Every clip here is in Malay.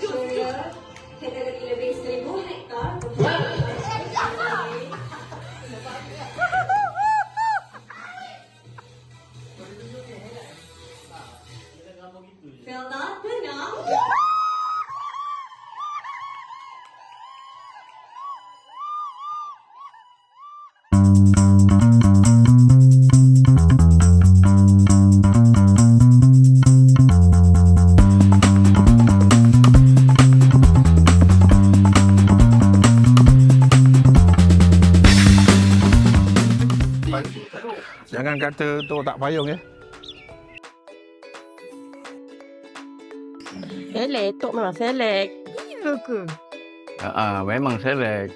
Victoria, kategori lebih 1000 hektar. Felda tenang. Jangan kata tu tak payung ya. Selek, Tok memang selek. Ya ke? Ah, memang selek.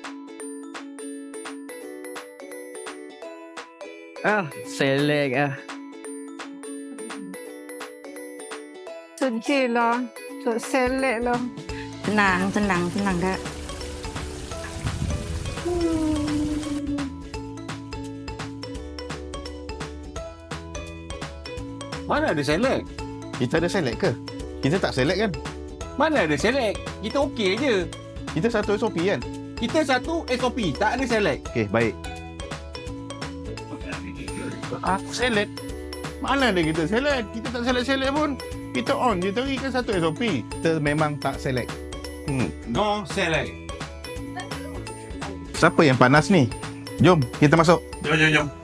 Ah, selek ah. Sedih lah. Tok selek lah. Tenang, tenang, tenang kak. Mana ada select? Kita ada select ke? Kita tak select kan? Mana ada select? Kita okey je. Kita satu SOP kan? Kita satu SOP, tak ada select. Okey, baik. Aku select. Mana ada kita select? Kita tak select-select pun. Kita on je tadi kan satu SOP. Kita memang tak select. Hmm. No select. Siapa yang panas ni? Jom, kita masuk. Jom, jom, jom.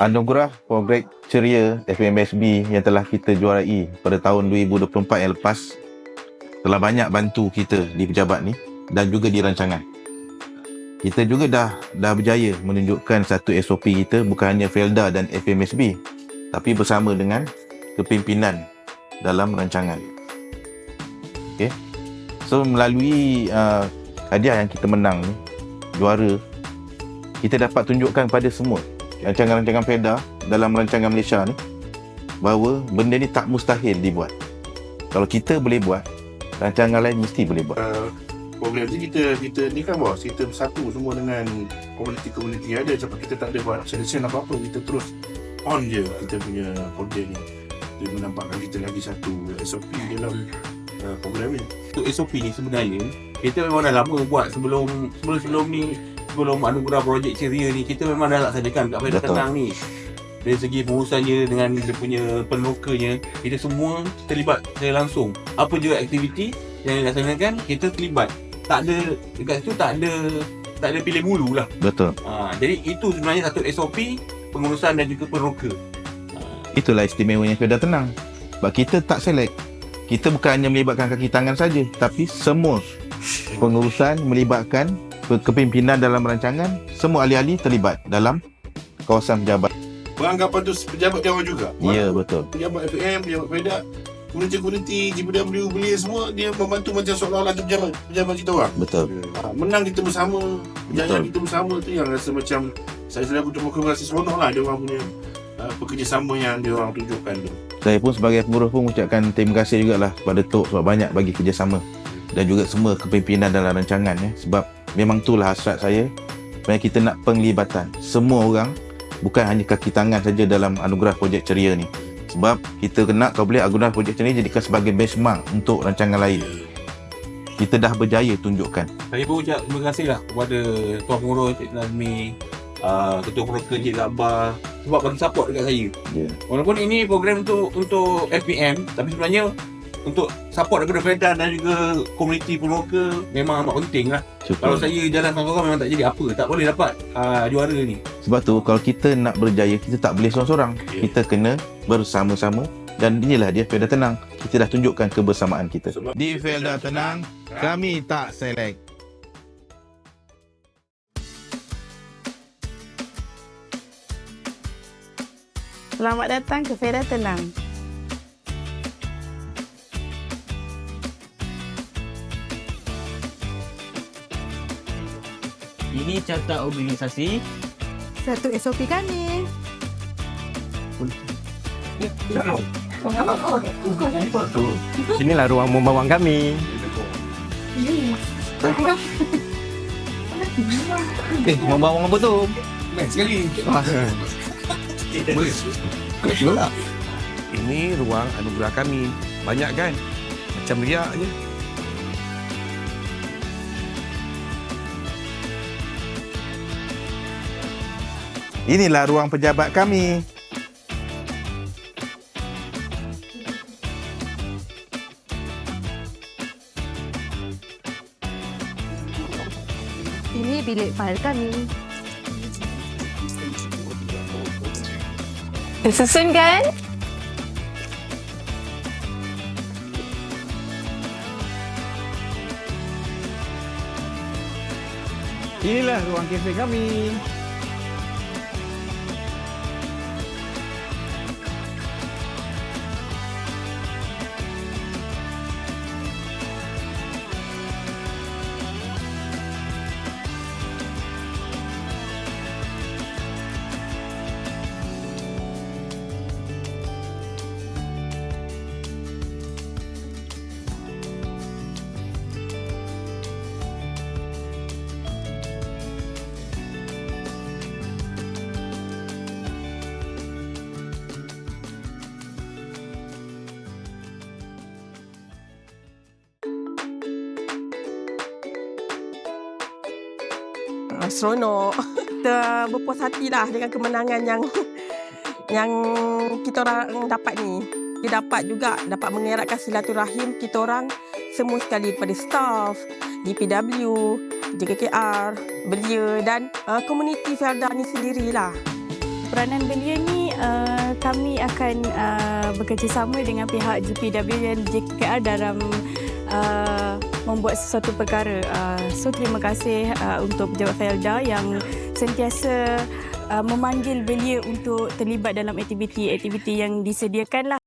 Anugerah Progres Ceria FMSB yang telah kita juarai pada tahun 2024 yang lepas telah banyak bantu kita di pejabat ni dan juga di rancangan. Kita juga dah dah berjaya menunjukkan satu SOP kita bukan hanya Felda dan FMSB tapi bersama dengan kepimpinan dalam rancangan. Okey. So melalui uh, hadiah yang kita menang ni juara kita dapat tunjukkan pada semua rancangan-rancangan Felda dalam rancangan Malaysia ni bahawa benda ni tak mustahil dibuat. Kalau kita boleh buat, rancangan lain mesti boleh buat. program ni kita kita ni kan bos kita bersatu semua dengan komuniti-komuniti yang ada sebab kita tak ada buat selection apa-apa kita terus on je kita punya projek ni dia menampakkan kita lagi satu SOP dalam uh, program ni Untuk SOP ni sebenarnya, kita memang dah lama buat sebelum sebelum sebelum ni sebelum anugerah projek ceria ni kita memang dah laksanakan kat Pada. Tenang ni dari segi pengurusannya dengan dia punya penerokernya kita semua terlibat secara langsung apa juga aktiviti yang dilaksanakan kita terlibat tak ada dekat situ tak ada tak ada pilih bulu lah Betul. ha, jadi itu sebenarnya satu SOP pengurusan dan juga peneroker Itulah istimewanya Felda Tenang. Sebab kita tak select. Kita bukan hanya melibatkan kaki tangan saja, tapi semua pengurusan melibatkan kepimpinan dalam rancangan, semua ahli-ahli terlibat dalam kawasan pejabat. beranggapan tu pejabat dewan juga Ya, betul. pejabat FM pejabat PEDA komuniti-komuniti GPW belia semua dia membantu macam seolah-olah tu pejabat pejabat kita orang Betul. Ha, menang kita bersama Jaya kita bersama tu yang rasa macam Saya selaku Tuan rasa seronok lah Dia orang punya uh, Pekerjasama yang dia orang tunjukkan tu Saya pun sebagai pengurus pun mengucapkan terima kasih jugalah kepada Tok sebab banyak bagi kerjasama dan juga semua kepimpinan dalam rancangan ya sebab memang itulah hasrat saya. Sebenarnya kita nak penglibatan. Semua orang bukan hanya kaki tangan saja dalam anugerah projek ceria ni. Sebab kita kena kalau boleh anugerah projek ceria ni jadikan sebagai benchmark untuk rancangan lain. Kita dah berjaya tunjukkan. Saya pun ucap terima kasih lah kepada Tuan Pengurus Cik Nazmi uh, Ketua Peroker Cik Zabah Sebab bagi support dekat saya. Ya. Walaupun ini program untuk untuk FPM Tapi sebenarnya untuk support daripada Fedan dan juga komuniti peroker memang amat penting lah. Kalau syukur saya jalan seorang-seorang memang tak jadi apa Tak boleh dapat uh, juara ni. Sebab tu kalau kita nak berjaya kita tak boleh seorang-seorang. Ya. kita kena bersama-sama dan inilah dia Felda Tenang. Kita dah tunjukkan kebersamaan kita. Sebab- di Felda Tenang kami tak select. Selamat datang ke Feda Tenang. Ini carta organisasi. Satu SOP kami. Inilah ruang membawang kami. Eh, membawang apa tu? Ini ruang anugerah kami. Banyak kan? Macam riak je. Inilah ruang pejabat kami. Ini bilik fail kami. Tersusun kan? Inilah ruang kafe kami. Seronok. Kita berpuas hati lah dengan kemenangan yang yang kita orang dapat ni. Kita dapat juga dapat mengeratkan silaturahim kita orang semua sekali pada staff, DPW, JKKR, belia dan uh, komuniti Felda ni sendirilah. Peranan belia ni uh, kami akan uh, bekerjasama dengan pihak GPW dan JKKR dalam uh, membuat sesuatu perkara. Uh, so terima kasih uh, untuk pejabat Felda yang sentiasa uh, memanggil belia untuk terlibat dalam aktiviti-aktiviti yang disediakan lah.